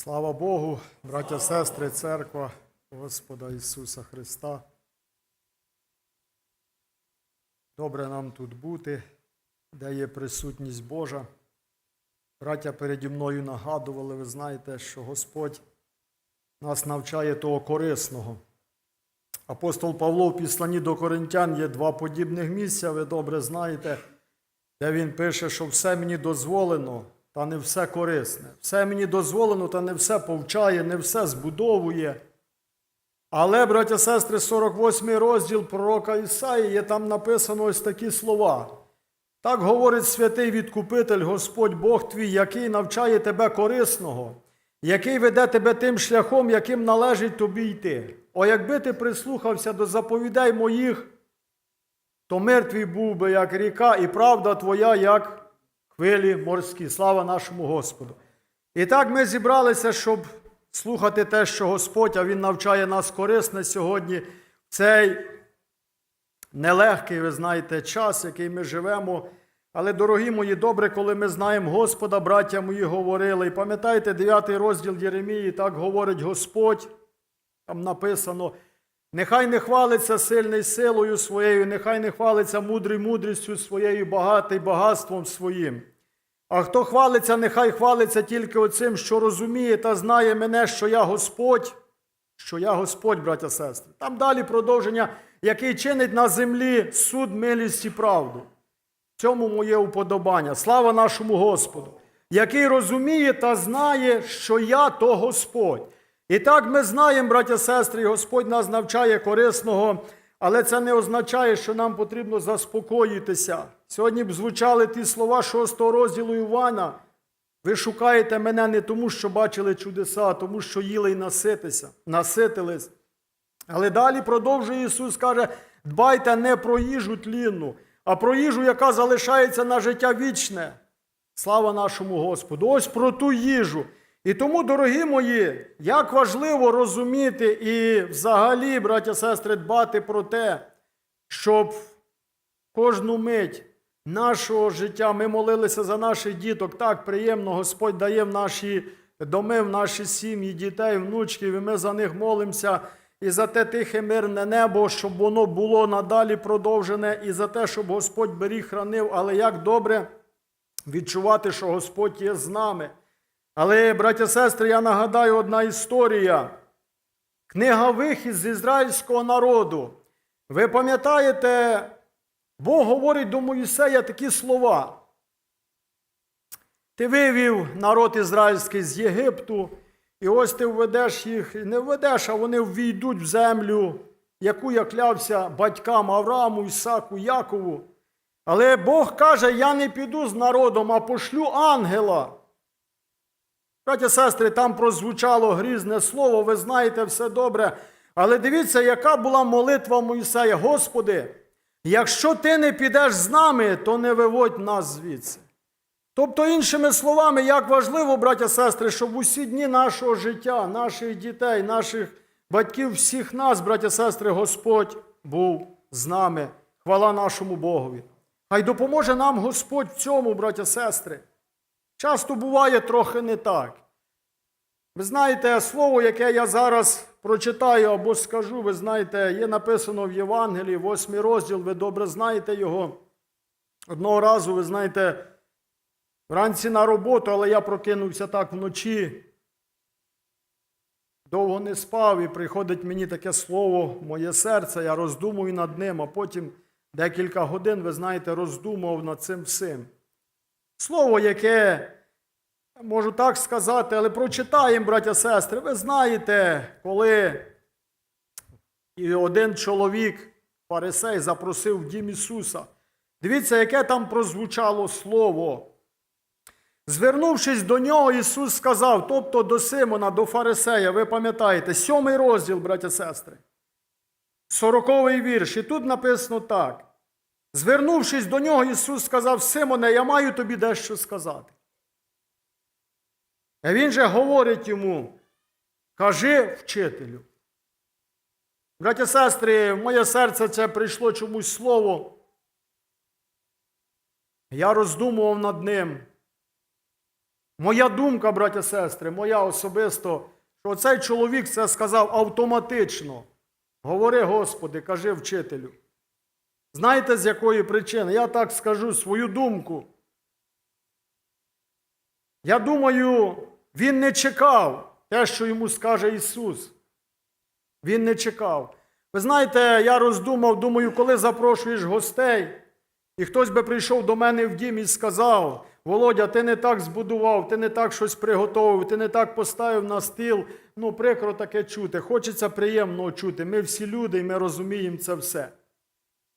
Слава Богу, браття, сестри, церква Господа Ісуса Христа. Добре нам тут бути, де є присутність Божа. Браття переді мною нагадували, ви знаєте, що Господь нас навчає того корисного. Апостол Павло в післанні до Коринтян є два подібних місця, ви добре знаєте, де він пише, що все мені дозволено, та не все корисне. Все мені дозволено, та не все повчає, не все збудовує. Але, браття сестри, 48 розділ пророка Ісаї, є там написано ось такі слова. Так говорить святий відкупитель, Господь Бог твій, який навчає тебе корисного, який веде тебе тим шляхом, яким належить тобі йти. О, якби ти прислухався до заповідей моїх, то мир твій був би, як ріка, і правда твоя, як хвилі морські. Слава нашому Господу. І так ми зібралися, щоб слухати те, що Господь, а Він навчає нас корисне сьогодні, в цей нелегкий, ви знаєте, час, який ми живемо. Але, дорогі мої, добре, коли ми знаємо Господа, браття мої говорили. І пам'ятаєте, 9 розділ Єремії, так говорить Господь. Там написано: нехай не хвалиться сильний силою своєю, нехай не хвалиться мудрий мудрістю своєю, багатий багатством своїм. А хто хвалиться, нехай хвалиться тільки оцим, що розуміє та знає мене, що я Господь, що я Господь, браття сестри. Там далі продовження, який чинить на землі суд, милість і правду. В цьому моє уподобання. Слава нашому Господу, який розуміє та знає, що я то Господь. І так ми знаємо, браття сестри, і Господь нас навчає корисного, але це не означає, що нам потрібно заспокоїтися. Сьогодні б звучали ті слова 6 розділу Івана. Ви шукаєте мене не тому, що бачили чудеса, а тому, що їли і наситися, наситились. Але далі продовжує Ісус каже: дбайте не про їжу тлінну, а про їжу, яка залишається на життя вічне. Слава нашому Господу! Ось про ту їжу. І тому, дорогі мої, як важливо розуміти і взагалі, браття сестри, дбати про те, щоб кожну мить нашого життя ми молилися за наших діток. Так, приємно, Господь дає в наші доми, в наші сім'ї, дітей, внучків, і ми за них молимося. І за те тихе мирне небо, щоб воно було надалі продовжене, і за те, щоб Господь беріг хранив, але як добре відчувати, що Господь є з нами. Але, браття сестри, я нагадаю одна історія. Книга Вихід з ізраїльського народу. Ви пам'ятаєте, Бог говорить до Моїсея такі слова. Ти вивів народ ізраїльський з Єгипту, і ось ти введеш їх, не введеш, а вони ввійдуть в землю, яку я клявся батькам Аврааму, Ісаку, Якову. Але Бог каже: я не піду з народом, а пошлю ангела. Браття сестри, там прозвучало грізне слово, ви знаєте все добре. Але дивіться, яка була молитва Моїсея. Господи, якщо ти не підеш з нами, то не виводь нас звідси. Тобто, іншими словами, як важливо, браття сестри, щоб усі дні нашого життя, наших дітей, наших батьків, всіх нас, браття сестри, Господь був з нами. Хвала нашому Богові. Хай допоможе нам Господь в цьому, браття сестри. Часто буває трохи не так. Ви знаєте, слово, яке я зараз прочитаю або скажу, ви знаєте, є написано в Євангелії, 8 розділ, ви добре знаєте його. Одного разу, ви знаєте, вранці на роботу, але я прокинувся так вночі. Довго не спав, і приходить мені таке слово моє серце, я роздумую над ним, а потім декілька годин, ви знаєте, роздумував над цим всім. Слово, яке, можу так сказати, але прочитаємо, браття сестри. Ви знаєте, коли один чоловік, фарисей, запросив в дім Ісуса. Дивіться, яке там прозвучало слово. Звернувшись до нього, Ісус сказав, тобто до Симона, до Фарисея, ви пам'ятаєте, сьомий розділ, браття сестри, сороковий вірш. І тут написано так. Звернувшись до нього, Ісус сказав: Симоне, я маю тобі дещо сказати. А він же говорить йому: кажи вчителю. Браття сестри, в моє серце це прийшло чомусь слово. Я роздумував над ним. Моя думка, браття сестри, моя особисто, що цей чоловік це сказав автоматично. Говори, Господи, кажи вчителю. Знаєте, з якої причини? Я так скажу свою думку. Я думаю, він не чекав те, що йому скаже Ісус. Він не чекав. Ви знаєте, я роздумав, думаю, коли запрошуєш гостей, і хтось би прийшов до мене в дім і сказав: Володя, ти не так збудував, ти не так щось приготовив, ти не так поставив на стіл. Ну, прикро таке чути. Хочеться приємно чути. Ми всі люди, і ми розуміємо це все.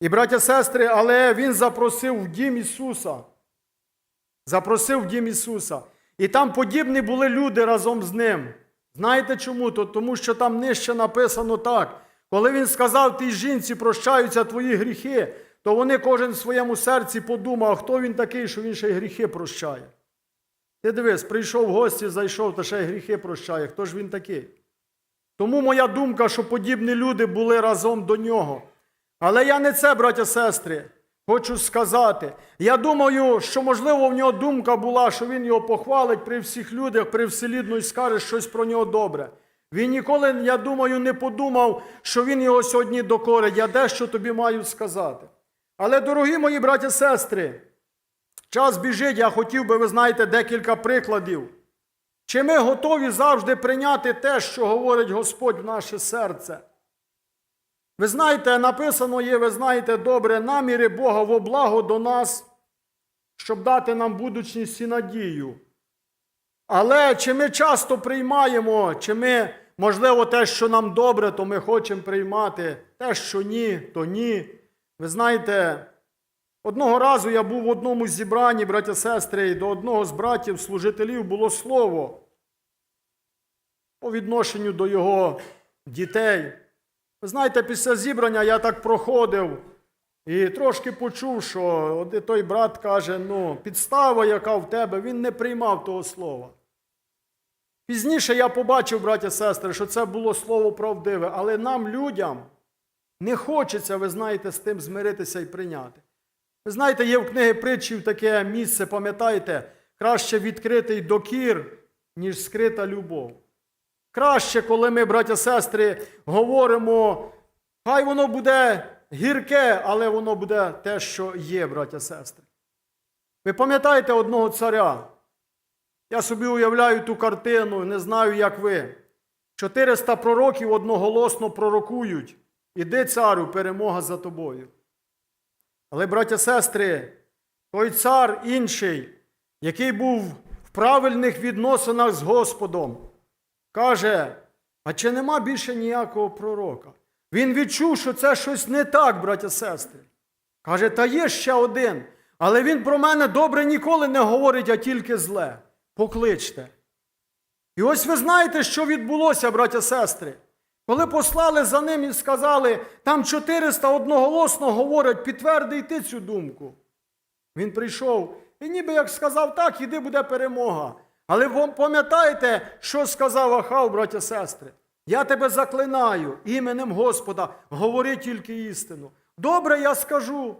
І, браття, сестри, але він запросив в дім Ісуса. Запросив в дім Ісуса. І там подібні були люди разом з ним. Знаєте чому? То тому що там нижче написано так. Коли він сказав тій жінці, прощаються твої гріхи, то вони кожен в своєму серці подумав, хто він такий, що він ще й гріхи прощає. Ти дивись, прийшов в гості, зайшов, та ще й гріхи прощає. Хто ж він такий? Тому моя думка, що подібні люди були разом до нього. Але я не це, браття сестри, хочу сказати. Я думаю, що, можливо, в нього думка була, що він його похвалить при всіх людях, при вселідну і скаже щось про нього добре. Він ніколи, я думаю, не подумав, що він його сьогодні докорить. Я дещо тобі маю сказати. Але, дорогі мої браті сестри, час біжить, я хотів би, ви знаєте, декілька прикладів. Чи ми готові завжди прийняти те, що говорить Господь в наше серце? Ви знаєте, написано є, ви знаєте добре, наміри Бога во благо до нас, щоб дати нам будучність і надію. Але чи ми часто приймаємо, чи ми, можливо, те, що нам добре, то ми хочемо приймати, те, що ні, то ні. Ви знаєте, одного разу я був в одному зібранні, браття сестри, і до одного з братів, служителів було слово по відношенню до його дітей. Ви знаєте, після зібрання я так проходив і трошки почув, що той брат каже: ну, підстава, яка в тебе, він не приймав того слова. Пізніше я побачив, браття сестри, що це було слово правдиве, але нам, людям, не хочеться, ви знаєте, з тим змиритися і прийняти. Ви знаєте, є в книги притчів таке місце, пам'ятаєте, краще відкритий докір, ніж скрита любов. Краще, коли ми, браття сестри, говоримо, хай воно буде гірке, але воно буде те, що є, браття сестри. Ви пам'ятаєте одного царя? Я собі уявляю ту картину, не знаю, як ви. 400 пророків одноголосно пророкують. Іди, царю, перемога за тобою. Але, браття сестри, той цар інший, який був в правильних відносинах з Господом, каже: а чи нема більше ніякого пророка? Він відчув, що це щось не так, браття сестри. Каже, та є ще один, але він про мене добре ніколи не говорить, а тільки зле. Покличте. І ось ви знаєте, що відбулося, браття сестри. Коли послали за ним і сказали, там 400 одноголосно говорять, підтверди ти цю думку. Він прийшов і ніби як сказав, так, іди буде перемога. Але ви пам'ятаєте, що сказав Ахав, браття сестри? Я тебе заклинаю іменем Господа, говори тільки істину. Добре, я скажу.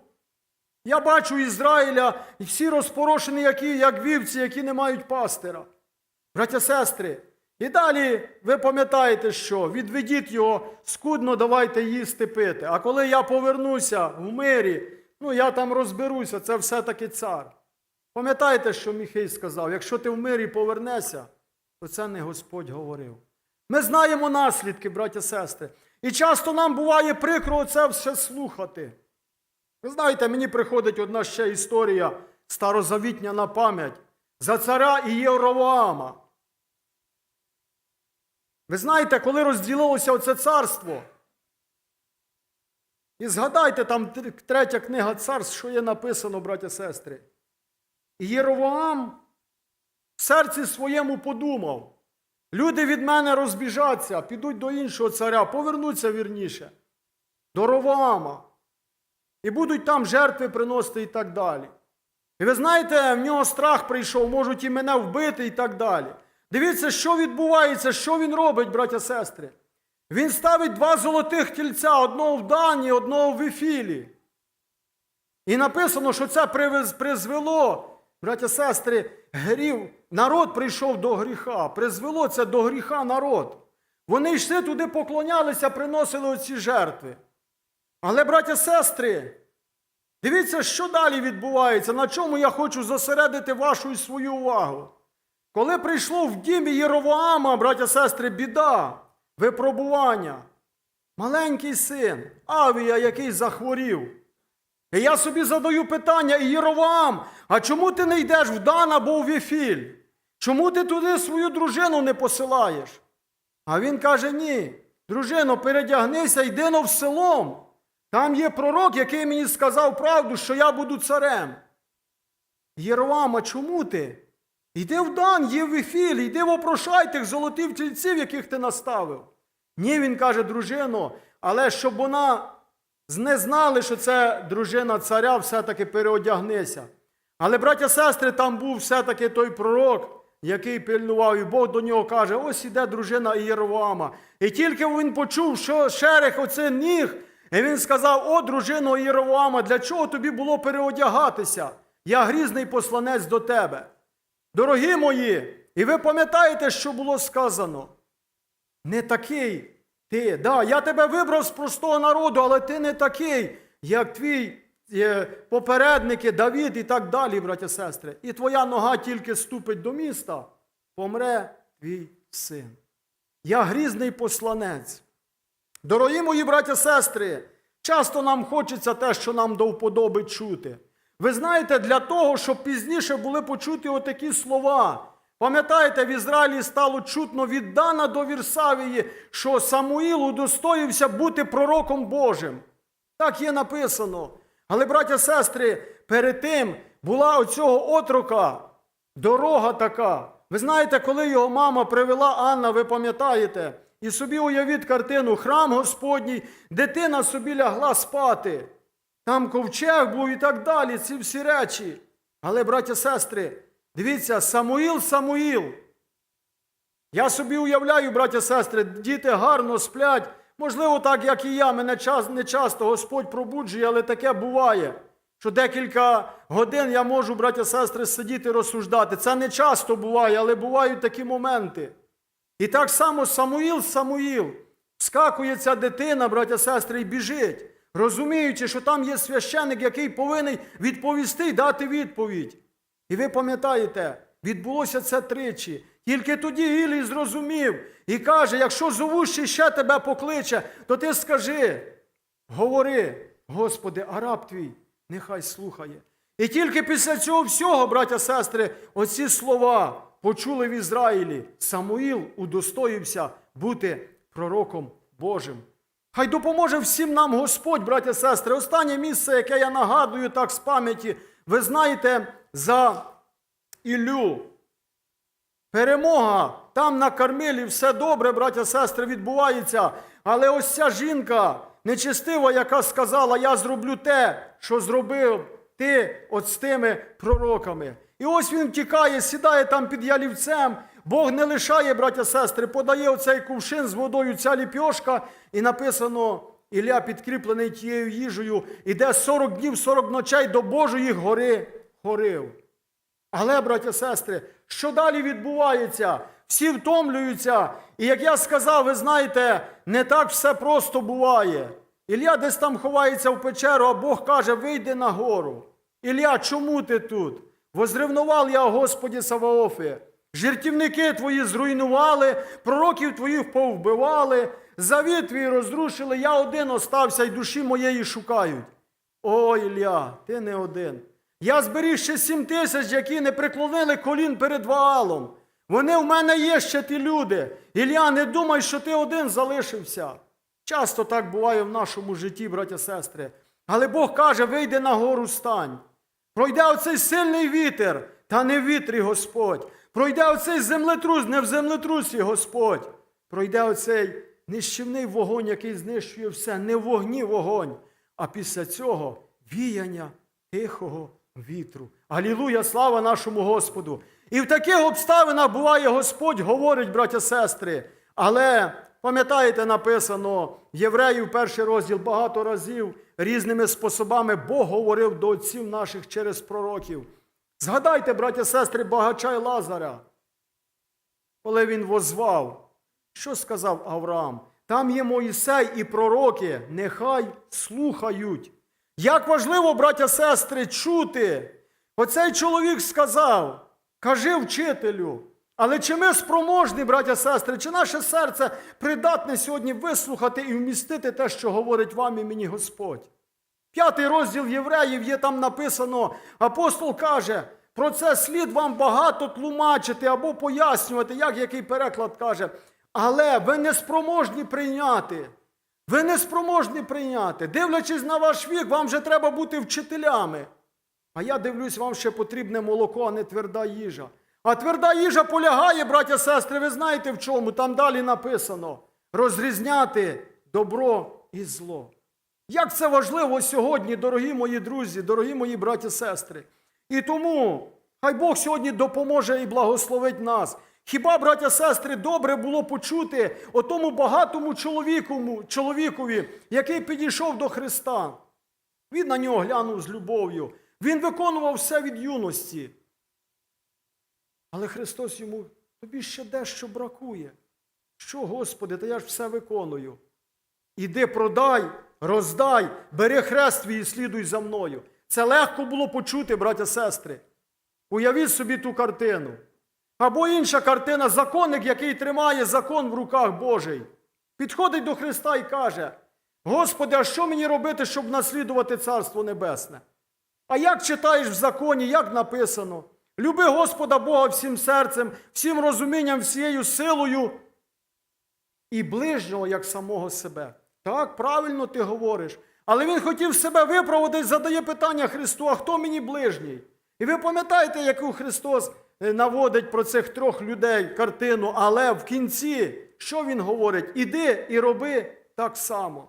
Я бачу Ізраїля, і всі розпорошені, які, як вівці, які не мають пастира. Браття сестри, і далі ви пам'ятаєте, що відведіть його, скудно давайте їсти пити. А коли я повернуся в мирі, ну я там розберуся, це все-таки цар. Пам'ятаєте, що Міхей сказав? Якщо ти в мирі повернешся, то це не Господь говорив. Ми знаємо наслідки, браття сестри. І часто нам буває прикро це все слухати. Ви знаєте, мені приходить одна ще історія старозавітня на пам'ять за царя Ієровоама. Ви знаєте, коли розділилося оце царство, і згадайте там третя книга царств, що є написано, браття сестри. І Єровоам в серці своєму подумав: люди від мене розбіжаться, підуть до іншого царя, повернуться вірніше, до Ровоама. І будуть там жертви приносити і так далі. І ви знаєте, в нього страх прийшов, можуть і мене вбити і так далі. Дивіться, що відбувається, що він робить, браття сестри. Він ставить два золотих тільця, одного в Дані, одного в Ефілі. І написано, що це призвело браття сестри, грів, народ прийшов до гріха, призвело це до гріха народ. Вони йшли туди, поклонялися, приносили оці жертви. Але, браття сестри, дивіться, що далі відбувається, на чому я хочу зосередити вашу і свою увагу. Коли прийшло в дім Єровоама, браття сестри, біда, випробування, маленький син, Авія, який захворів. І я собі задаю питання, Єровоам, а чому ти не йдеш в Дан або в Віфіль? Чому ти туди свою дружину не посилаєш? А він каже: ні, дружино, передягнися, йди но в селом. Там є пророк, який мені сказав правду, що я буду царем. Єровам, а чому ти? Йди в Дан, є в Ефілі, йди вопрошай тих золотих тільців, яких ти наставив. Ні, він каже, дружино, але щоб вона не знали, що це дружина царя, все-таки переодягнися. Але, браття сестри, там був все-таки той пророк, який пильнував, і Бог до нього каже: ось іде дружина Ієровоама. І тільки він почув, що шерех оце ніг, і він сказав: О, дружино Ієровоама, для чого тобі було переодягатися? Я грізний посланець до тебе. Дорогі мої, і ви пам'ятаєте, що було сказано? Не такий ти. Да, я тебе вибрав з простого народу, але ти не такий, як твій е, попередники Давід і так далі, браття сестри. І твоя нога тільки ступить до міста, помре твій син. Я грізний посланець. Дорогі мої браття сестри, часто нам хочеться те, що нам до вподоби чути. Ви знаєте, для того, щоб пізніше були почуті отакі слова. Пам'ятаєте, в Ізраїлі стало чутно від Дана до Вірсавії, що Самуїл удостоївся бути пророком Божим. Так є написано. Але, браття сестри, перед тим була оцього отрока дорога така. Ви знаєте, коли його мама привела Анна, ви пам'ятаєте, і собі уявіть картину, храм Господній, дитина собі лягла спати. Там ковчег був і так далі, ці всі речі. Але, браття сестри, дивіться, Самуїл, Самуїл. Я собі уявляю, браття сестри, діти гарно сплять. Можливо, так, як і я, мене час, не часто Господь пробуджує, але таке буває. Що декілька годин я можу, браття сестри, сидіти розсуждати. Це не часто буває, але бувають такі моменти. І так само Самуїл, Самуїл, скакує ця дитина, браття сестри, і біжить, розуміючи, що там є священик, який повинен відповісти і дати відповідь. І ви пам'ятаєте, відбулося це тричі. Тільки тоді Ілій зрозумів і каже: якщо зовущий ще тебе покличе, то ти скажи, говори, Господи, а раб твій, нехай слухає. І тільки після цього всього, браття сестри, оці слова почули в Ізраїлі. Самуїл удостоївся бути пророком Божим. Хай допоможе всім нам Господь, браття сестри. Останнє місце, яке я нагадую так з пам'яті, ви знаєте, за Іллю. Перемога там на Кармелі все добре, браття сестри, відбувається. Але ось ця жінка нечестива, яка сказала: Я зроблю те, що зробив ти от з тими пророками. І ось він втікає, сідає там під ялівцем. Бог не лишає, браття сестри, подає оцей кувшин з водою, ця ліпьошка, і написано: Ілля, підкріплений тією їжею, іде 40 днів, 40 ночей до Божої гори горив. Але, браття сестри, що далі відбувається? Всі втомлюються. І як я сказав, ви знаєте, не так все просто буває. Ілля десь там ховається в печеру, а Бог каже, вийди на гору. Ілля, чому ти тут? Возревнував я, Господі Саваофи. Жертівники твої зруйнували, пророків твоїх повбивали, завіт твій розрушили, я один остався і душі моєї шукають. О, Ілля, ти не один. Я зберіг ще сім тисяч, які не преклонили колін перед Ваалом. Вони в мене є ще ті люди. Ілля, не думай, що ти один залишився. Часто так буває в нашому житті, браття сестри. Але Бог каже: вийди на гору стань. Пройде оцей сильний вітер, та не в вітрі Господь. Пройде оцей землетрус, не в землетрусі Господь. Пройде оцей нищівний вогонь, який знищує все, не в вогні вогонь, а після цього віяння тихого вітру. Алілуя, слава нашому Господу! І в таких обставинах буває Господь говорить, браття сестри. Але пам'ятаєте, написано Євреїв, перший розділ багато разів різними способами Бог говорив до отців наших через пророків. Згадайте, браття сестри, багача й Лазаря, коли він возвав, що сказав Авраам? Там є Моїсей і пророки, нехай слухають. Як важливо, браття сестри, чути. Оцей чоловік сказав, кажи вчителю. Але чи ми спроможні, браття сестри, чи наше серце придатне сьогодні вислухати і вмістити те, що говорить вам і мені Господь? П'ятий розділ євреїв є там написано, апостол каже, про це слід вам багато тлумачити або пояснювати, як який переклад каже. Але ви не спроможні прийняти. Ви не спроможні прийняти. Дивлячись на ваш вік, вам вже треба бути вчителями. А я дивлюсь, вам ще потрібне молоко, а не тверда їжа. А тверда їжа полягає, браття сестри, ви знаєте в чому? Там далі написано: розрізняти добро і зло. Як це важливо сьогодні, дорогі мої друзі, дорогі мої браті сестри. І тому хай Бог сьогодні допоможе і благословить нас. Хіба, браття сестри, добре було почути отому багатому чоловіку, чоловікові, який підійшов до Христа. Він на нього глянув з любов'ю. Він виконував все від юності. Але Христос йому, тобі ще дещо бракує. Що, Господи, та я ж все виконую. Іди продай, роздай, бери хрест твій і слідуй за мною. Це легко було почути, браття сестри. Уявіть собі ту картину. Або інша картина, законник, який тримає закон в руках Божий. Підходить до Христа і каже: Господи, а що мені робити, щоб наслідувати Царство Небесне? А як читаєш в законі, як написано? Люби Господа Бога всім серцем, всім розумінням, всією силою і ближнього, як самого себе. Так, правильно ти говориш. Але він хотів себе виправити задає питання Христу, а хто мені ближній? І ви пам'ятаєте, яку Христос наводить про цих трьох людей картину, але в кінці, що він говорить? Іди і роби так само.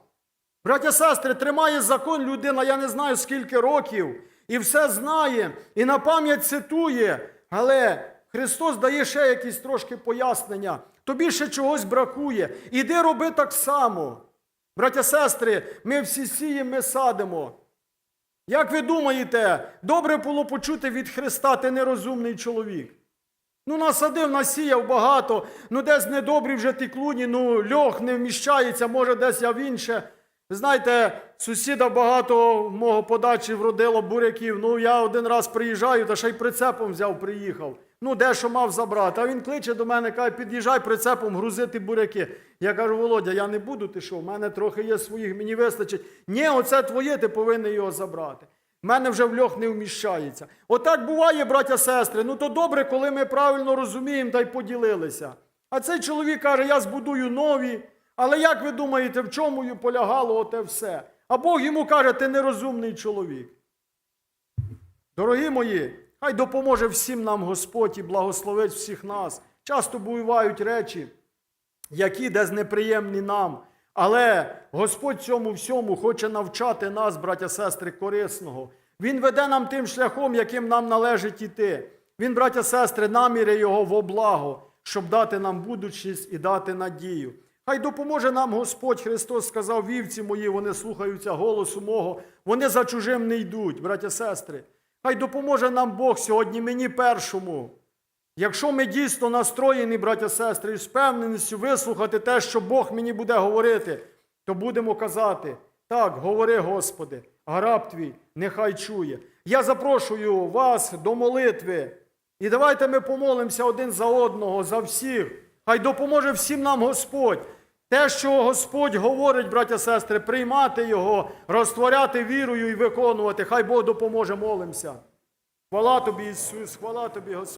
Браття сестри, тримає закон людина, я не знаю скільки років, і все знає, і на пам'ять цитує. Але Христос дає ще якісь трошки пояснення. Тобі ще чогось бракує. Іди роби так само. Браття сестри, ми всі сіємо, ми садимо. Як ви думаєте, добре було почути від Христа, ти нерозумний чоловік? Ну, насадив, насіяв багато, ну десь недобрі вже ті клуні, ну льох не вміщається, може десь я в інше. Знаєте, сусіда багато мого подачі вродило буряків. Ну, я один раз приїжджаю, та ще й прицепом взяв, приїхав. Ну, дещо мав забрати. А він кличе до мене, каже, під'їжджай прицепом грузити буряки. Я кажу, Володя, я не буду, ти що, в мене трохи є своїх, мені вистачить. Ні, оце твоє, ти повинен його забрати. В мене вже в льох не вміщається. Отак буває, браття сестри. Ну то добре, коли ми правильно розуміємо та й поділилися. А цей чоловік каже, я збудую нові. Але як ви думаєте, в чому полягало оте все? А Бог йому каже, ти нерозумний чоловік. Дорогі мої, хай допоможе всім нам Господь і благословить всіх нас. Часто бувають речі, які десь неприємні нам. Але Господь цьому всьому хоче навчати нас, браття сестри, корисного. Він веде нам тим шляхом, яким нам належить іти. Він, браття сестри, наміри його в облаго, щоб дати нам будучість і дати надію. Хай допоможе нам Господь Христос сказав, вівці мої, вони слухаються голосу мого, вони за чужим не йдуть, браття сестри. Хай допоможе нам Бог сьогодні, мені першому. Якщо ми дійсно настроєні, браття сестри, і з впевненістю вислухати те, що Бог мені буде говорити, то будемо казати: так, говори, Господи, а раб твій нехай чує. Я запрошую вас до молитви. І давайте ми помолимося один за одного, за всіх. Хай допоможе всім нам Господь. Те, що Господь говорить, браття сестри, приймати Його, розтворяти вірою і виконувати. Хай Бог допоможе, молимося. Хвала тобі, Ісус, хвала тобі, Господь.